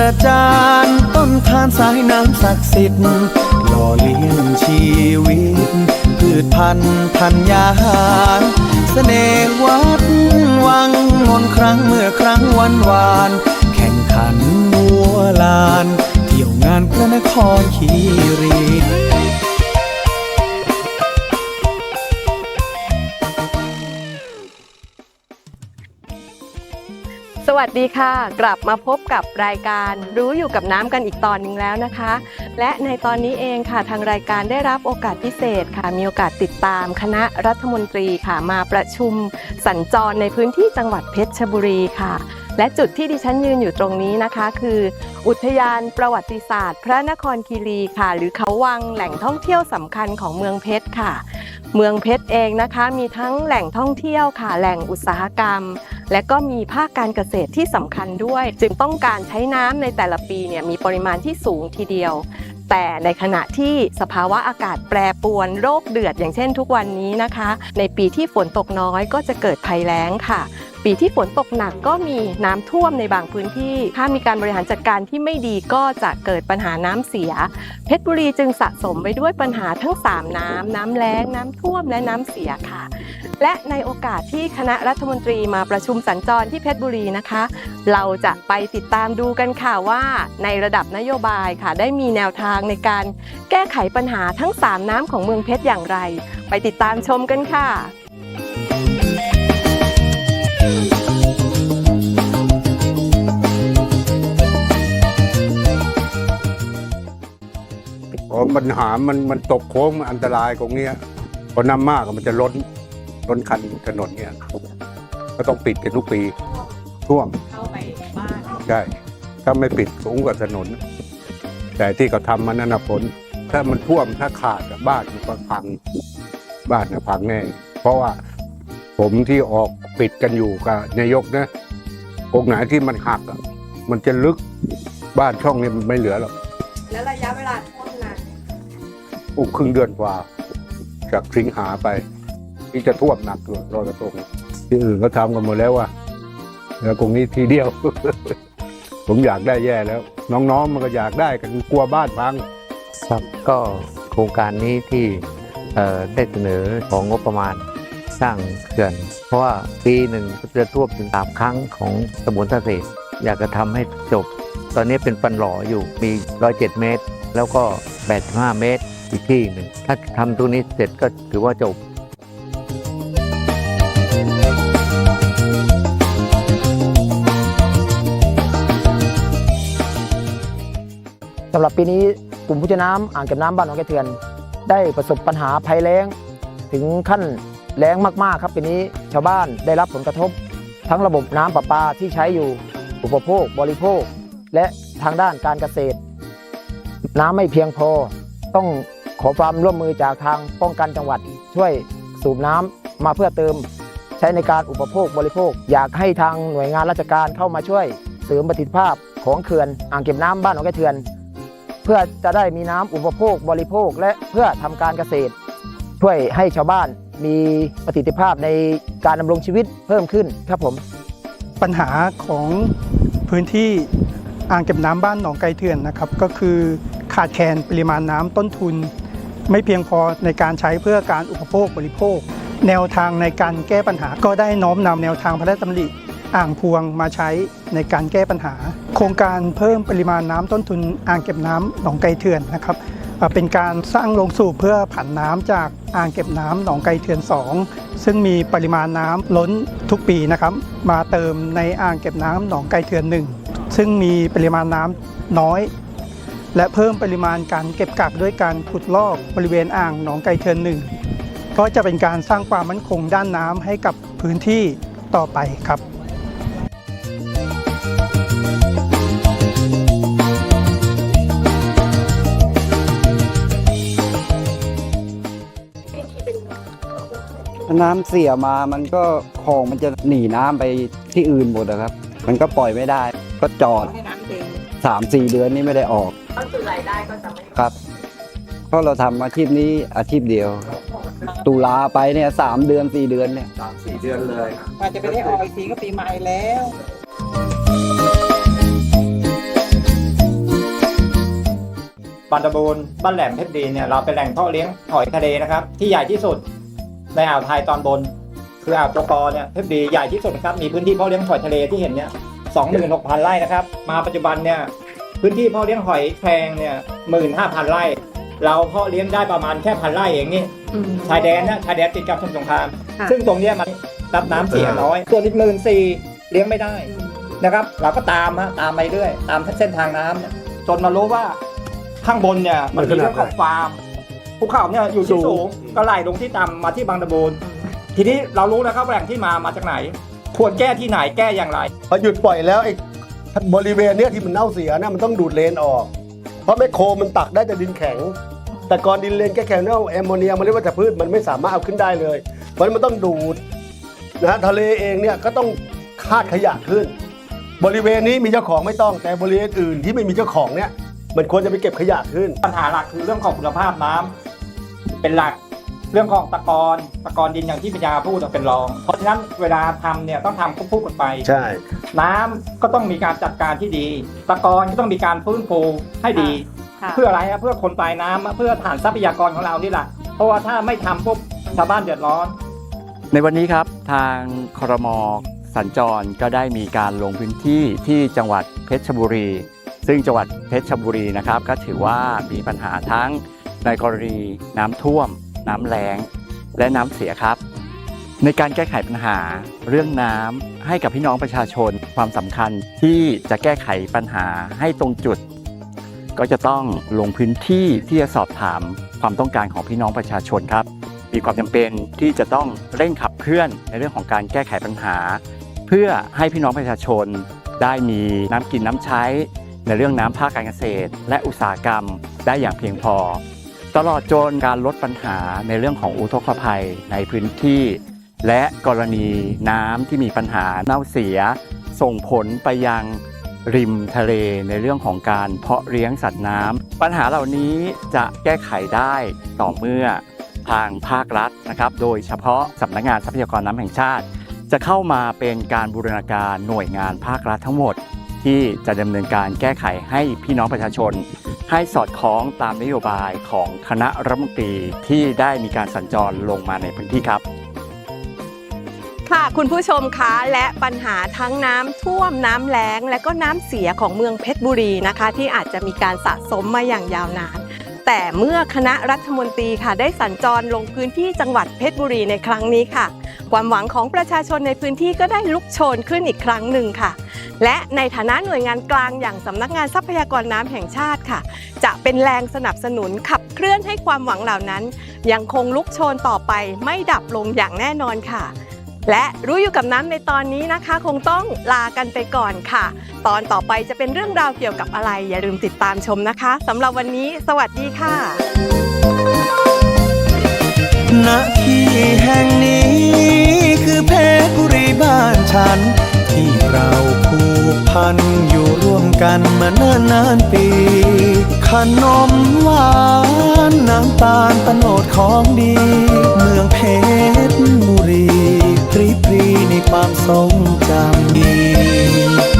ประจานต้นทานสายน้ำศักดิ์สิทธิ์หล่อเลี้ยงชีวิต พืชพันธุ์ธัญญาหารเสน่ห์วัดวังมนครั้งเมื่อครั้งวันวาน แข่งขันวัวลาน เที่ยวงานพระนครคีรี วัสดีค่ะ กลับมาพบกับรายการรู้อยู่กับน้ำกันอีกตอนหนึ่งแล้วนะคะ และในตอนนี้เองค่ะทางรายการได้รับโอกาสพิเศษค่ะ มีโอกาสติดตามคณะรัฐมนตรีค่ะ มาประชุมสัญจรในพื้นที่จังหวัดเพชรบุรีค่ะ และจุดที่ดิฉันยืนอยู่ตรงนี้นะคะ คือ อุทยานประวัติศาสตร์ พระนครคีรีค่ะ หรือเขาวังแหล่งท่องเที่ยวสำคัญของเมืองเพชรค่ะ เมืองเพชรเองนะคะ มีทั้งแหล่งท่องเที่ยวค่ะ แหล่งอุตสาหกรรม และก็มีภาคการเกษตรที่สำคัญด้วย จึงต้องการใช้น้ำในแต่ละปีเนี่ยมีปริมาณที่สูงทีเดียว แต่ในขณะที่สภาวะอากาศแปรปรวนโรคเดือดอย่างเช่นทุกวันนี้นะคะ ในปีที่ฝนตกน้อยก็จะเกิดภัยแล้งค่ะ ปีที่ฝนตกหนักก็มีน้ำท่วมในบางพื้นที่ ถ้ามีการบริหารจัดการที่ไม่ดีก็จะเกิดปัญหาน้ำเสีย เพชรบุรีจึงสะสมไปด้วยปัญหาทั้ง 3 น้ำน้ำแล้ง น้ำท่วมและน้ำเสียค่ะ และในโอกาสที่คณะรัฐมนตรีมาประชุมสัญจรที่เพชรบุรีนะคะ เราจะไปติดตามดูกันค่ะว่า ในระดับนโยบายค่ะ ได้มีแนวทางในการแก้ไขปัญหาทั้ง 3 น้ำของเมืองเพชรอย่างไร ไปติดตามชมกันค่ะ พอปัญหามันมันตกโค้งมันอันตรายตรงเนี้ยพอน้ำมากมันจะล้นล้นคันถนนเนี่ยก็ต้องปิดกันทุกปีท่วมเข้าไปบ้านใช่ถ้าไม่ปิดสูงกว่าถนน แต่ที่เขาทำมันนั่นนะผล ถ้ามันท่วมถ้าขาดอะบ้านมันก็พังบ้านนะพังแน่เพราะว่าผมที่ออกปิดกันอยู่กับนายกนะองค์ไหนที่มันหักอะมันจะลึกบ้านช่องนี้มันไม่เหลือหรอกและระยะเวลา ท่วมนานอุ้ครึ่งเดือนกว่า จากสิงหาไป ที่จะท่วมหนักเลยรอยกระทงที่อื่นก็ทำกันหมดแล้วว่ะแล้วตรงนี้ทีเดียว ผมอยากได้แย่แล้ว น้องๆมันก็อยากได้กันกลัวบ้านพังครับก็โครงการนี้ที่ได้เสนอของงบประมาณสร้างเขื่อน เพราะว่าปีหนึ่งก็จะท่วมถึงสามครั้งของตำบลท่าเสดอยากจะทำให้จบ ตอนนี้เป็นปันหล่ออยู่มี 107 เมตร แล้วก็ 85 เมตร อีกที่หนึ่งถ้าทำตรงนี้เสร็จก็ถือว่าจบสำหรับปีนี้กลุ่มผู้ชน้ำอ่างเก็บน้ำบ้านหนองแกเทือน ได้ประสบปัญหาภัยแล้ง ถึงขั้นแล้งมากๆครับปีนี้ชาวบ้านได้รับผลกระทบ ทั้งระบบน้ำประปาที่ใช้อยู่ อุปโภค บริโภค และทางด้านการเกษตร น้ำไม่เพียงพอต้อง ขอความร่วมมือจากทางป้องกันจังหวัดช่วยสูบน้ำมาเพื่อเติม ใช้ในการอุปโภคบริโภค อยากให้ทางหน่วยงานราชการเข้ามาช่วยเสริมประสิทธิภาพของเขื่อนอ่างเก็บน้ำบ้านหนองแกเทือน เพื่อจะได้มีน้ำอุปโภคบริโภค และเพื่อทำการเกษตร ช่วยให้ชาวบ้านมีประสิทธิภาพในการดำรงชีวิตเพิ่มขึ้นครับผม ปัญหาของพื้นที่อ่างเก็บน้ำบ้านหนองไกเถื่อนนะครับ ก็คือขาดแคลนปริมาณน้ำต้นทุน ไม่เพียงพอในการใช้เพื่อการอุปโภคบริโภค แนวทางในการแก้ปัญหาก็ได้น้อมนำแนวทางพระราชดำริอ่างพวงมาใช้ในการแก้ปัญหา โครงการเพิ่มปริมาณน้ำต้นทุนอ่างเก็บน้ำหนองไกเถื่อนนะครับเป็นการสร้างโรงสูบเพื่อผันน้ำจากอ่างเก็บน้ำหนองไกเถื่อน 2 ซึ่งมีปริมาณน้ำล้นทุกปีนะครับ มาเติมในอ่างเก็บน้ำหนองไกเถื่อนหนึ่งซึ่งมีปริมาณน้ำน้อย และเพิ่มปริมาณการเก็บกักด้วยการขุดลอกบริเวณอ่างหนองไกเถื่อนหนึ่งก็จะเป็นการสร้างความมั่นคงด้านน้ำให้กับพื้นที่ต่อไปครับน้ำเสียมามันก็คลองมันจะหนีน้ำไปที่อื่นหมดนะครับ มันก็ปล่อยไม่ได้ ก็จอด สามสี่เดือนนี้ไม่ได้ออกต้นทุนรายได้ก็จะไม่ครับ เพราะเราทำอาชีพนี้อาชีพเดียว ตุลาไปเนี่ยสามเดือนสี่เดือนเนี่ยอาจจะไปได้ออกอีกทีก็ปีใหม่แล้วบันดาบูนบ้านแหลมเพชรดีเนี่ยเราเป็นแหล่งเพาะเลี้ยงหอยทะเลนะครับ ที่ใหญ่ที่สุดในอ่าวไทยตอนบน คืออ่าวตัวกอเนี่ยเพชรดีใหญ่ที่สุดนะครับมีพื้นที่เพาะเลี้ยงหอยทะเลที่เห็นเนี่ย สองหมื่นหกพันไร่นะครับ มาปัจจุบันเนี่ยพื้นที่เพาะเลี้ยงหอยแครงเนี่ยหมื่นห้าพันไร่ เราเพาะเลี้ยงได้ประมาณแค่พันไร่เองนี่อืมชายแดนนะชายแดนติดกับสมุทรสงครามค่ะซึ่งตรงเนี้ยมันรับน้ำเสียน้อย ส่วนอีกหมื่นสี่เลี้ยงไม่ได้นะครับ เราก็ตามฮะตามไปเรื่อยตามเส้นทางน้ำเนี่ยจนมารู้ว่าข้างบนเนี่ยมันมีเรื่องของฟาร์มภูเขาเนี่ยอยู่ที่สูงก็ไหลลงที่ต่ำมาที่บางตะบูนทีนี้เรารู้แล้วครับแหล่งที่มามาจากไหน ควรแก้ที่ไหนแก้อย่างไร พอหยุดปล่อยแล้วไอ้บริเวณเนี้ยที่มันเน่าเสียเนี่ยมันต้องดูดเลนออก เพราะแมคโครมันตักได้แต่ดินแข็ง แต่ก่อนดินเลนแค่แข็งเน่าแอมโมเนียมันเรียกว่าจะพืชมันไม่สามารถเอาขึ้นได้เลยเพราะฉะนั้นมันต้องดูดนะฮะทะเลเองเนี่ยก็ต้องคาดขยะขึ้น บริเวณนี้มีเจ้าของไม่ต้องแต่บริเวณอื่นที่ไม่มีเจ้าของเนี่ยมันควรจะไปเก็บขยะขึ้น ปัญหาหลักคือเรื่องของคุณภาพน้ำเป็นหลัก เรื่องของตะกอนตะกอนดินอย่างที่ปัญญาพูดเป็นรอง เพราะฉะนั้นเวลาทำเนี่ยต้องทำควบคู่กันไป ใช่ น้ำก็ต้องมีการจัดการที่ดี ตะกอนก็ต้องมีการฟื้นฟูให้ดี ค่ะเพื่ออะไรฮะเพื่อคนปลายน้ำเพื่อฐานทรัพยากรของเรานี่แหละเพราะว่าถ้าไม่ทำปุ๊บชาวบ้านเดือดร้อน ในวันนี้ครับทางครมสัญจรก็ได้มีการลงพื้นที่ที่จังหวัดเพชรบุรี ซึ่งจังหวัดเพชรบุรีนะครับ ก็ถือว่ามีปัญหาทั้งในกรณีน้ำท่วม น้ำแล้ง และน้ำเสียครับ ในการแก้ไขปัญหาเรื่องน้ำให้กับพี่น้องประชาชนความสำคัญที่จะแก้ไขปัญหาให้ตรงจุด ก็จะต้องลงพื้นที่ที่จะสอบถามความต้องการของพี่น้องประชาชนครับ มีความจำเป็นที่จะต้องเร่งขับเคลื่อนในเรื่องของการแก้ไขปัญหา เพื่อให้พี่น้องประชาชนได้มีน้ำกินน้ำใช้ในเรื่องน้ำภาคการเกษตร และอุตสาหกรรมได้อย่างเพียงพอ ตลอดจนการลดปัญหาในเรื่องของอุทกภัยในพื้นที่ และกรณีน้ำที่มีปัญหาเน่าเสีย ส่งผลไปยังริมทะเลในเรื่องของการเพาะเลี้ยงสัตว์น้ำปัญหาเหล่านี้จะแก้ไขได้ต่อเมื่อทางภาครัฐนะครับ โดยเฉพาะสำนักงานทรัพยากรน้ำแห่งชาติ จะเข้ามาเป็นการบูรณาการหน่วยงานภาครัฐทั้งหมด ที่จะดำเนินการแก้ไขให้พี่น้องประชาชน ให้สอดคล้องตามนโยบายของคณะรัฐมนตรีที่ได้มีการสัญจรลงมาในพื้นที่ครับค่ะคุณผู้ชมคะและปัญหาทั้งน้ำท่วมน้ำแล้ง และก็น้ำเสียของเมืองเพชรบุรีนะคะ ที่อาจจะมีการสะสมมาอย่างยาวนาน แต่เมื่อคณะรัฐมนตรีค่ะได้สัญจรลงพื้นที่จังหวัดเพชรบุรีในครั้งนี้ค่ะ ความหวังของประชาชนในพื้นที่ก็ได้ลุกโชนขึ้นอีกครั้งหนึ่งค่ะ และในฐานะหน่วยงานกลางอย่างสำนักงานทรัพยากรน้ำแห่งชาติค่ะ จะเป็นแรงสนับสนุนขับเคลื่อนให้ความหวังเหล่านั้น ยังคงลุกโชนต่อไปไม่ดับลงอย่างแน่นอนค่ะ และรู้อยู่กับน้ำในตอนนี้นะคะ คงต้องลากันไปก่อนค่ะ ตอนต่อไปจะเป็นเรื่องราวเกี่ยวกับอะไร อย่าลืมติดตามชมนะคะสำหรับวันนี้ สวัสดีค่ะณที่แห่งนี้คือเพชรบุรีบ้านฉัน ที่เราผูกพันอยู่ร่วมกันมานานนานปี ขนมหวานน้ำตาลตะโนดของดี เมืองเพชรบุรี ความทรงจำดี